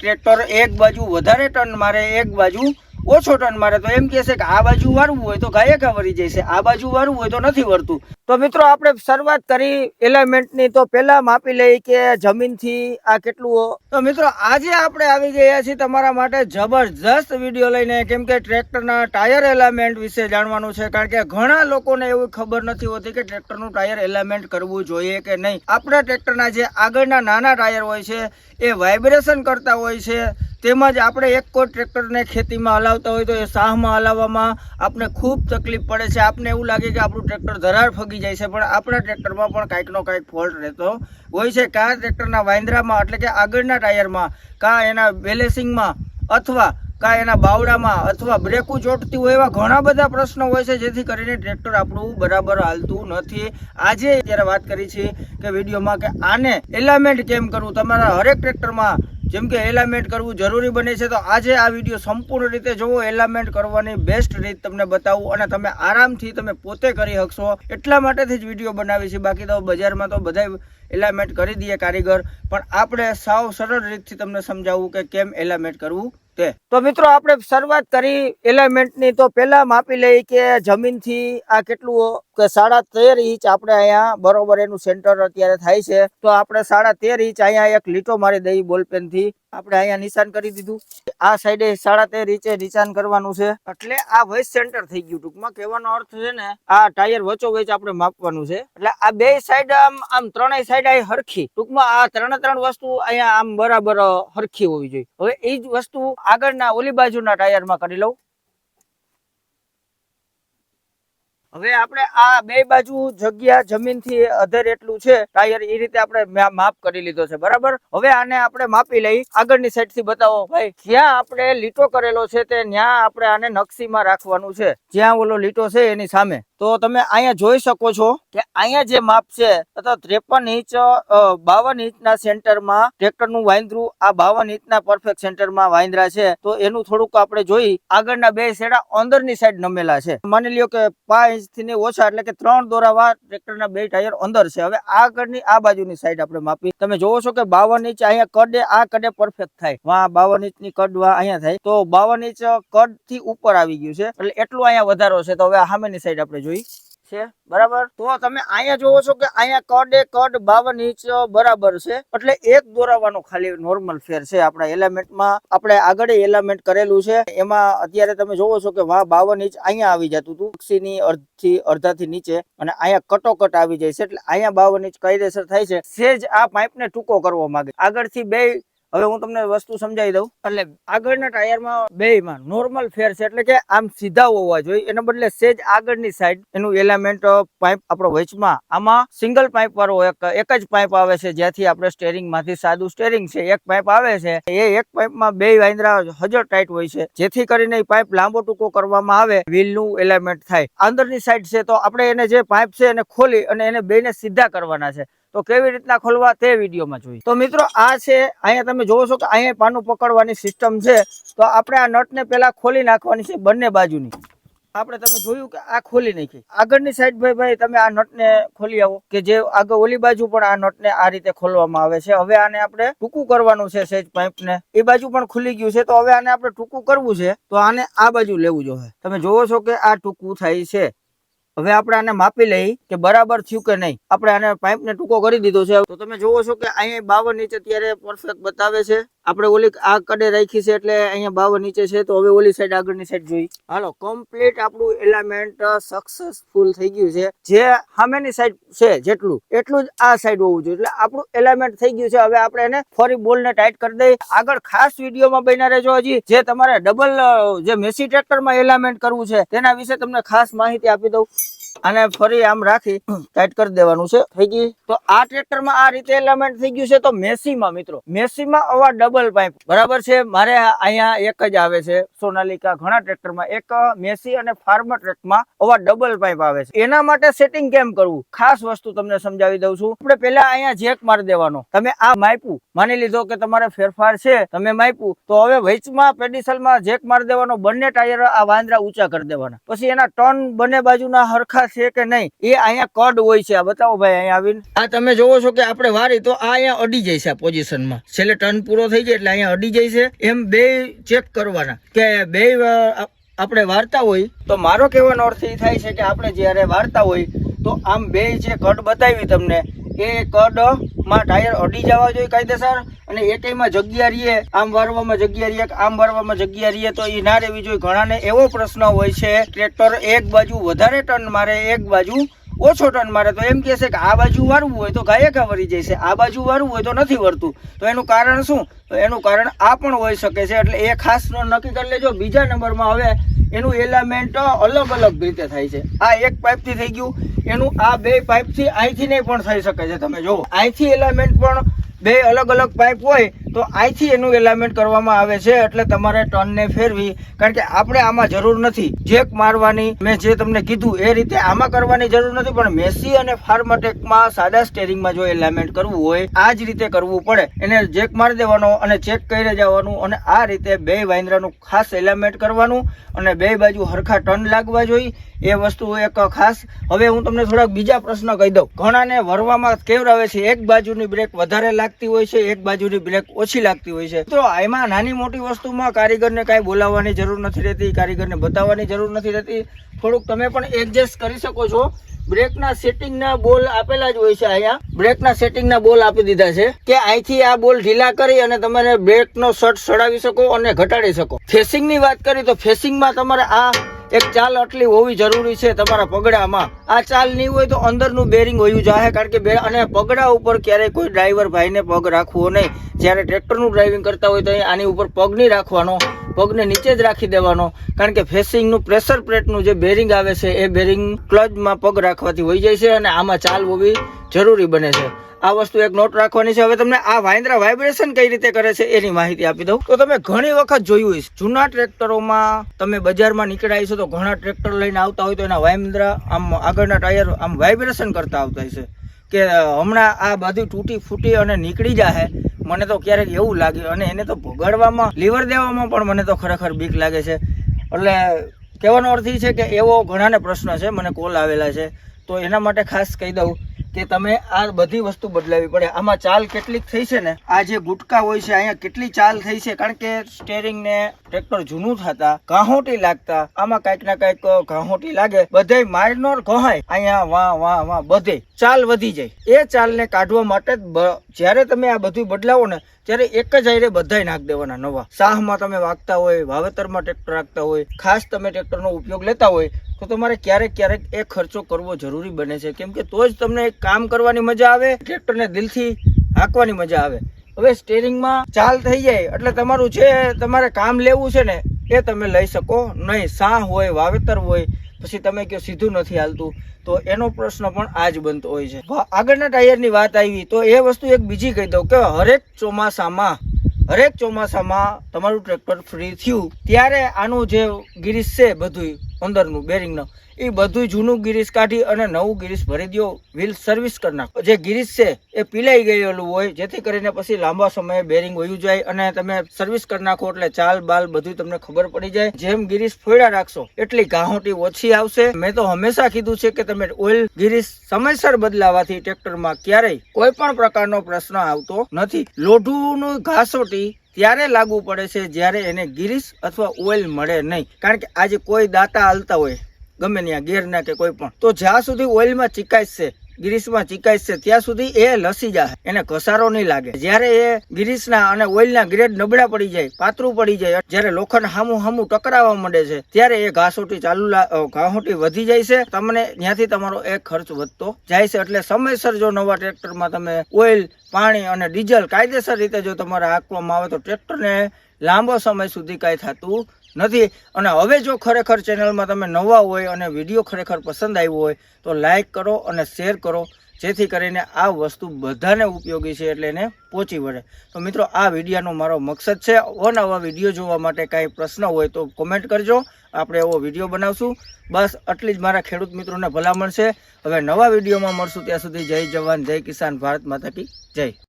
Tractor એક બાજુ વધારે ટન મારે એક બાજુ ઓછો ટર્ન મારે તો એમ કહેશે કે આ બાજુ વારવું હોય તો ગાયે કા વરી જશે આ બાજુ વારવું હોય તો નથી વરતું તો મિત્રો આપણે શરૂઆત કરી એલિમેન્ટની તો પહેલા માપી લઈ કે જમીનથી આ કેટલું તો મિત્રો આજે આપણે આવી ગયા છીએ તમારા માટે જબરજસ્ત વીડિયો લઈને. કેમ કે ટ્રેક્ટરના ટાયર એલામેન્ટ વિશે જાણવાનું છે. કારણ કે ઘણા લોકોને એવું ખબર નથી હોતી કે ટ્રેક્ટરનું ટાયર એલાઇમેન્ટ કરવું જોઈએ કે નહીં. આપણા ટ્રેક્ટરના જે આગળના નાના ટાયર હોય છે, એ વાઇબ્રેશન કરતા હોય છે. તેમજ આપણે એક કોઈ ટ્રેક્ટરને ખેતીમાં હલાવતા હોય તો એ સાહમાં હલાવવામાં આપણે ખૂબ તકલીફ પડે છે. આપને એવું લાગે કે આપણું ટ્રેક્ટર ધરાર ફગી જાય છે, પણ આપણા ટ્રેક્ટરમાં પણ કાંઈકનો કાંઈક ફોલ્ટ રહેતો હોય છે. કાં ટ્રેક્ટરના વાંદરામાં, એટલે કે આગળના ટાયરમાં, કાં એના બેલેસિંગમાં અથવા કાં એના બાવડામાં અથવા બ્રેકું ચોટતી હોય એવા ઘણા બધા પ્રશ્નો હોય છે, જેથી કરીને ટ્રેક્ટર આપણું બરાબર હાલતું નથી. આજે જ્યારે વાત કરી છે કે વિડીયોમાં કે આને એલામેન્ટ કેમ કરવું તમારા હરેક ટ્રેક્ટરમાં જેમ કે એલામેન્ટ કરવું જરૂરી બને છે, તો આજે આ વીડિયો સંપૂર્ણ રીતે જોવો. એલામેન્ટ કરવાની બેસ્ટ રીત તમને બતાવું અને તમે આરામથી તમે પોતે કરી શકશો. એટલા માટેથી જ વીડિયો બનાવી છે. બાકી તો બજારમાં તો બધા એલામેન્ટ કરી દઈએ કારીગર. પણ આપણે સાવ સરળ રીતથી તમને સમજાવવું કે કેમ એલામેન્ટ કરવું તે તો મિત્રો, આપણે શરૂઆત કરી એલિમેન્ટની તો પહેલા માપી લઈ કે જમીનથી આ કેટલું કે સાડા તેર ઇંચ આપણે અહીંયા બરોબર એનું સેન્ટર અત્યારે થાય છે. તો આપણે સાડા તેર ઇંચ અહીંયા એક લીટો મારી દઈ બોલપેનથી. આપણે અહીંયા નિશાન કરી દીધું. આ સાઈડે સાડા તેર ઇંચે નિશાન કરવાનું છે. એટલે આ વોઇસ સેન્ટર થઈ ગયું ટૂંકમાં. કહેવાનો અર્થ છે ને, આ ટાયર વચ્ચો વચ્ચ આપણે માપવાનું છે. એટલે આ બે સાઈડ આમ આમ ત્રણેય સાઈડ આ હરખી. ટૂંકમાં આ ત્રણે ત્રણ વસ્તુ અહીંયા આમ બરાબર હરખી હોવી જોઈએ. હવે એ જ વસ્તુ આગળના ઓલી બાજુના ટાયરમાં કરી લઉં. હવે આપણે આ બે બાજુ જગ્યા જમીનથી અધર એટલું છે, ટાયર એ રીતે આપણે માપ કરી લીધો છે, બરાબર? હવે આને આપણે માપી લઈ આગળની સાઈડથી બતાવો. ભાઈ, જ્યાં આપણે લીટો કરેલો છે તે ત્યાં આપણે આને નકશીમાં રાખવાનું છે. જ્યાં ઓલો લીટો છે એની સામે. તો તમે અહીંયા જોઈ શકો છો કે અહીંયા જે માપ છે ત્રેપન ઇંચ બાવન ઇંચના સેન્ટરમાં ટ્રેક્ટરનું વાંદરું, આ બાવન ઇંચના પરફેક્ટ સેન્ટરમાં વાંદરા છે. તો એનું થોડુંક આપણે જોઈ, આગળના બે છેડા અંદરની સાઈડ નમેલા છે. માની લ્યો કે પાંચ ઇંચથી ને ઓછા એટલે કે ત્રણ દોરાવા ટ્રેક્ટરના બે ટાયર અંદર છે. હવે આગળની આ બાજુની સાઈડ આપણે માપી. તમે જોવો છો કે બાવન ઇંચ અહીંયા કડે, આ કડે પરફેક્ટ થાય. વા બાવન ઇંચની કડ વા અહીંયા થાય. તો બાવન ઇંચ કડથી ઉપર આવી ગયું છે. એટલે એટલું અહીંયા વધારો છે. તો હવે સામેની સાઈડ આપણે જોઈ. છે, બરાબર? તો તમે અહીંયા જોવો છો કે અહીંયા કડ એ કડ બાવન ઇંચ બરાબર છે. એટલે એક દોરાવાનો ખાલી નોર્મલ ફેર છે આપણા એલિમેન્ટમાં આપણે આગળ એલિમેન્ટ કરેલું છે. એમાં અત્યારે તમે જોવો છો કે વાહ, બાવન ઇંચ અહીંયા આવી જતું હતું. પક્ષીની અડધી અડધાથી નીચે. અને અહીંયા કટોકટ આવી જાય છે. એટલે અહીંયા બાવન ઇંચ કાયદેસર થાય છે. સેજ આ પાઇપને ટૂંકો કરવા માંગે. આગળથી બે હવે હું તમને વસ્તુ સમજાવી દઉં. એટલે આગળના ટાયરમાં બેયમાં નોર્મલ ફેર છે એટલે કે આમ સીધા હોવા જોઈએ. એના બદલે સેજ આગળની સાઈડ એનું એલિમેન્ટ પાઇપ આપણો વચમાં, આમાં સિંગલ પાઇપ વાળો એક એક જ પાઇપ આવે છે, જ્યાંથી આપણે સ્ટેરિંગમાંથી સાદું સ્ટેરિંગ છે, એક પાઇપ આવે છે. એ એક પાઇપમાં બે વાંદરા હજર ટાઈટ હોય છે. જેથી કરીને એ પાઇપ લાંબો ટૂંકો કરવામાં આવે વ્હીલનું એલિમેન્ટ થાય. અંદરની સાઈડ છે તો આપણે એને જે પાઇપ છે એને ખોલી અને એને બેને સીધા કરવાના છે. તો કેવી રીતના ખોલવા તે વિડીયોમાં જોઈએ. તો મિત્રો, આ છે, અહીંયા તમે જોવો છો કે અહીંયા પાનું પકડવાની સિસ્ટમ છે. તો આપણે આ નટને પહેલાં ખોલી નાખવાની છે બંને બાજુની. આપણે તમે જોયું કે આ ખોલી નાખી. આગળની સાઈડ ભાઈ ભાઈ, તમે આ નટને ખોલી આવો. કે જે આગળ ઓલી બાજુ પણ આ નટને આ રીતે ખોલવામાં આવે છે. હવે આને આપણે ટૂંકું કરવાનું છે સેજ પાઇપને એ બાજુ પણ ખુલી ગયું છે. તો હવે આને આપણે ટૂંકું કરવું છે. તો આને આ બાજુ લેવું જોઈએ. તમે જોવો છો કે આ ટૂંકું થાય છે. હવે આપણે આને માપી લઈ કે બરાબર થયું કે નહીં. આપણે આને પાઇપ ને ટૂંકો કરી દીધો છે. તો તમે જોવો છો કે અહીંયા બાવન નીચે અત્યારે પરફેક્ટ બતાવે છે. આપણે ઓલી આ કડે રાખી છે એટલે અહીંયા બાવન નીચે છે. તો હવે ઓલી સાઈડ આગળની સાઈડ જોઈ. હાલો કમ્પ્લીટ આપણું એલામેન્ટ સક્સેસફુલ થઈ ગયું છે. જે સામેની સાઈડ છે જેટલું. એટલું જ આ સાઈડ હોવું જોઈએ. એટલે આપણું એલામેન્ટ થઈ ગયું છે. હવે આપણે એને ફરી બોલ ને ટાઈટ કરી દઈએ. આગળ ખાસ વિડીયોમાં બન્યા રહેજો હજી. જે તમારે ડબલ જે મેસી ટ્રેક્ટરમાં એલામેન્ટ કરવું છે, તેના વિશે તમને ખાસ માહિતી આપી દઉં. અને ફરી આમ રાખી ટાઈટ કરી દેવાનું છે. થઈ ગઈ? તો આ ટ્રેક્ટરમાં આ રીતે એલિમેન્ટ થઈ ગયું છે તો મેસીમાં મિત્રો. મેસીમાં આવા ડબલ પાઇપ બરાબર છે? મારે અહીંયા એક જ આવે છે. સોનાલિકા ઘણા ટ્રેક્ટરમાં, એક મેસી અને ફાર્મર ટ્રેકમાં આવા ડબલ પાઇપ આવે છે. એના માટે સેટિંગ કેમ કરવું? ખાસ વસ્તુ તમને સમજાવી દઉં છું. આપણે પહેલા અહીંયા જેક મારી દેવાનો. તમે આ માપ્યું. માની લીધો કે તમારે ફેરફાર છે. તમે માપ્યું. તો હવે વૈચમાં પેડિસલમાં જેક મારી દેવાનો. બંને ટાયર આ વાંદરા ઊંચા કરી દેવાના. પછી એના ટર્ન બંને બાજુના હરખા હરખા છે કે નહીં, એ અહીંયા કડ હોય છે. બતાવો ભાઈ, અહીંયા આવીને. આ તમે જોવો છો કે આપણે વારી, તો આ અહીંયા અડી જાય છે આ પોઝિશનમાં. છેલ્લે ટર્ન પૂરો થઈ જાય એટલે અહીંયા અડી જાય છે. એમ બે ચેક કરવાના કે બે આપણે વાર્તા હોય. તો મારો કહેવાનો અર્થ એ થાય છે કે આપણે જ્યારે વાર્તા હોય, તો આમ બે જે કટ બતાવી તમને એ કડમાં ટાયર અડી જવા જોઈએ કાયદેસર અને એકેયમાં જગ્યા રહીએ, આમ વારવામાં જગ્યા રહીએ આમ વારવામાં જગ્યા રહીએ તો એ ના રહેવી જોઈએ. ઘણાને એવો પ્રશ્ન હોય છે, ટ્રેક્ટર એક બાજુ વધારે ટન મારે, એક બાજુ ઓછો ટન મારે, તો એમ કહેશે કે આ બાજુ વારવું હોય તો ગાયે કા વરી છે. આ બાજુ વારવું હોય તો નથી વરતું. તો એનું કારણ શું? તો એનું કારણ આ પણ હોઈ શકે છે, એટલે એ ખાસ નક્કી કરી લેજો. બીજા નંબરમાં હવે એનું એલામેન્ટ અલગ અલગ રીતે થાય છે. આ એક પાઇપથી થઈ ગયું. એનું આ બે પાઇપથી અહીંથી નહીં પણ થઈ શકે છે. તમે જુઓ. અહીંથી એલામેન્ટ પણ બે અલગ અલગ પાઇપ હોય તો અહીંથી એનું એલામેન્ટ કરવામાં આવે છે એટલે તમારે ટર્નને ફેરવી, કારણ કે આપણે આમાં જરૂર નથી. જેક મારવાની, મેં જે તમને કીધું એ રીતે આમાં કરવાની જરૂર નથી, પણ મેસી અને ફાર્માટેકમાં સાદા સ્ટેરિંગમાં જો એલામેન્ટ કરવું હોય, આ જ રીતે કરવું પડે. એને જેક મારી દેવાનો અને ચેક કરી જવાનું અને આ રીતે બે વાંદરાનું ખાસ એલામેન્ટ કરવાનું અને બે બાજુ હરખા ટર્ન લાગવા જોઈએ એ વસ્તુ એક ખાસ. હવે હું તમને થોડાક બીજા પ્રશ્ન કહી દઉં. ઘણાને વરવામાં કેવરાવે છે? એક બાજુની બ્રેક વધારે લાગતી હોય છે, એક બાજુની બ્રેક ઓછી લાગતી હોય છે. તો એમાં નાની મોટી વસ્તુમાં કારીગરને કાંઈ બોલાવવાની જરૂર નથી રહેતી, કારીગરને બતાવવાની જરૂર નથી રહેતી. થોડુંક તમે પણ એડજસ્ટ કરી શકો છો. બ્રેકના સેટિંગના બોલ આપેલા જ હોય છે અહીંયા. બ્રેકના સેટિંગના બોલ આપી દીધા છે કે અહીંથી આ બોલ ઢીલા કરી અને તમારે બ્રેકનો શર્ટ સડાવી શકો અને ઘટાડી શકો. ફેસિંગની વાત કરી તો ફેસિંગમાં તમારે આ એક ચાલ આટલી હોવી જરૂરી છે તમારા પગડામાં. આ ચાલ નહીં હોય તો અંદરનું બેરિંગ હોયું જાહે, કારણ કે બે અને પગડા ઉપર ક્યારેય કોઈ ડ્રાઈવર ભાઈને પગ રાખવો નહીં. જ્યારે ટ્રેક્ટરનું ડ્રાઇવિંગ કરતા હોય તો આની ઉપર પગ નહીં રાખવાનો, પગને નીચે જ રાખી દેવાનો. કારણ કે ફેસિંગનું પ્રેશર પ્લેટનું જે બેરિંગ આવે છે, એ બેરિંગ ક્લચમાં પગ રાખવાથી હોઈ જાય છે અને આમાં ચાલ હોવી જરૂરી બને છે. આ વસ્તુ એક નોટ રાખવાની છે. હવે તમને આ વાઇન્દ્રા વાઇબ્રેશન કઈ રીતે કરે છે એની માહિતી આપી દઉં. તો તમે ઘણી વખત જોયું હોય જૂના ટ્રેક્ટરોમાં તમે બજારમાં નીકળ્યા છો તો ઘણા ટ્રેક્ટર લઈને આવતા હોય તો એના વાઇન્દ્રા આમ આગળના ટાયર આમ વાઇબ્રેશન કરતા આવતા છે કે હમણાં આ બધું તૂટી ફૂટી અને નીકળી જાય મને તો ક્યારેક એવું લાગે. અને એને તો ભગાડવામાં, લીવર દેવામાં પણ મને તો ખરેખર બીક લાગે છે. એટલે કહેવાનો અર્થ એ છે કે એવો ઘણાને પ્રશ્ન છે, મને કોલ આવેલા છે. તો એના માટે ખાસ કહી દઉં કે તમે આ બધી વસ્તુ બદલાવી પડે. આમાં ચાલ કેટલીક થઈ છે ને? આ જે ગુટકા હોય છે, અહીંયા કેટલી ચાલ થઈ છે? કારણ કે સ્ટેરિંગ ને ટ્રેક્ટર જૂનું થતા ઘાહોટી લાગતા. આમાં કંઈક ના કંઈક ઘાહોટી લાગે. બધે માઇનોર કહાય અહીંયા વાહ વાહ વાહ, બધે. ચાલ વધી જાય. એ ચાલને કાઢવા માટે જ્યારે તમે આ બધું બદલાવો ને ત્યારે એક જ આયરે બધાય નાખ દેવાના નવા. સાહમાં તમે વાગતા હોય, વાવેતરમાં ટ્રેક્ટર રાખતા હોય, ખાસ તમે ટ્રેક્ટરનો ઉપયોગ લેતા હોય, તો તમારે ક્યારેક ક્યારેક એ ખર્ચો કરવો જરૂરી બને છે. કેમ કે તો જ તમને કામ કરવાની મજા આવે, ટ્રેક્ટરને દિલથી હાંકવાની મજા આવે. હવે સ્ટેરિંગમાં ચાલ થઈ જાય, એટલે તમારું જે તમારે કામ લેવું છે ને, એ તમે લઈ શકો. નહીં, શાહ હોય, વાવેતર હોય પછી તમે કહો સીધું નથી હાલતું. તો એનો પ્રશ્ન પણ આ જ બનતો હોય છે. આગળના ટાયરની વાત આવી, તો એ વસ્તુ એક બીજી કહી દઉં કે હરેક ચોમાસામાં હરેક ચોમાસામાં તમારું ટ્રેક્ટર ફ્રી થયું, ત્યારે આનું જે ગિરીશ છે બધું અંદરનું બેરિંગનું એ બધું જૂનું ગિરીસ કાઢી અને નવું ગિરીશ ભરી દો વ્હીલ સર્વિસ કરી નાખો. જે ગિરીસ છે, એ પીલાઈ ગયેલું હોય, જેથી કરીને પછી લાંબા સમયે બેરિંગ વયું જાય અને તમે સર્વિસ કરી નાખો એટલે ચાલ બાલ બધું તમને ખબર પડી જાય. જેમ ગિરીશ ફોડ્યા રાખશો, એટલી ગાહોટી ઓછી આવશે. મેં તો હંમેશા કીધું છે કે તમે ઓઇલ ગિરીશ સમયસર બદલાવાથી ટ્રેક્ટરમાં ક્યારેય કોઈ પણ પ્રકારનો પ્રશ્ન આવતો નથી. લોઢુનું ઘાસોટી ત્યારે લાગુ પડે છે જ્યારે એને ગિરીશ અથવા ઓઇલ મળે નહીં. કારણ કે આજે કોઈ દાતા હાલતા હોય, ગમે ત્યાં ગેરના કે કોઈ પણ. તો જ્યાં સુધી ઓઇલમાં ચિકાઈશ છે ગિરીશમાં ચિકાઈશ છે, ત્યાં સુધી એ લસી જાય, એને ઘસારો નહીં લાગે. જ્યારે એ ગિરીશના અને ઓઇલના ગ્રેડ નબળા પડી જાય, પાતળું પડી જાય, જ્યારે લોખંડ હામું હામું ટકરાવા માંડે છે, ત્યારે એ ઘાસોટી ચાલુ ઘાસોટી વધી જાય છે. તમને ત્યાંથી તમારો એ ખર્ચ વધતો જાય છે. એટલે સમયસર જો નવા ટ્રેક્ટરમાં તમે ઓઇલ, પાણી અને ડીઝલ કાયદેસર રીતે જો તમારે હાંકવામાં આવે તો ટ્રેક્ટરને લાંબો સમય સુધી કાંઈ થતું નથી. અને હવે જો ખરેખર ચેનલમાં તમે નવા હોય અને વીડિયો ખરેખર પસંદ આવ્યો હોય, તો લાઈક કરો અને શેર કરો, જેથી કરીને આ વસ્તુ બધાને ઉપયોગી છે એટલે એને પહોંચી વળે. તો મિત્રો, આ વિડીયાનો મારો મકસદ છે અવનવા વીડિયો જોવા માટે કાંઈ પ્રશ્ન હોય તો કોમેન્ટ કરજો. આપણે એવો વીડિયો બનાવશું. બસ, આટલી જ મારા ખેડૂત મિત્રોને ભલામણ છે. હવે નવા વિડીયોમાં મળશું. ત્યાં સુધી જય જવાન, જય કિસાન ભારત માતા જય.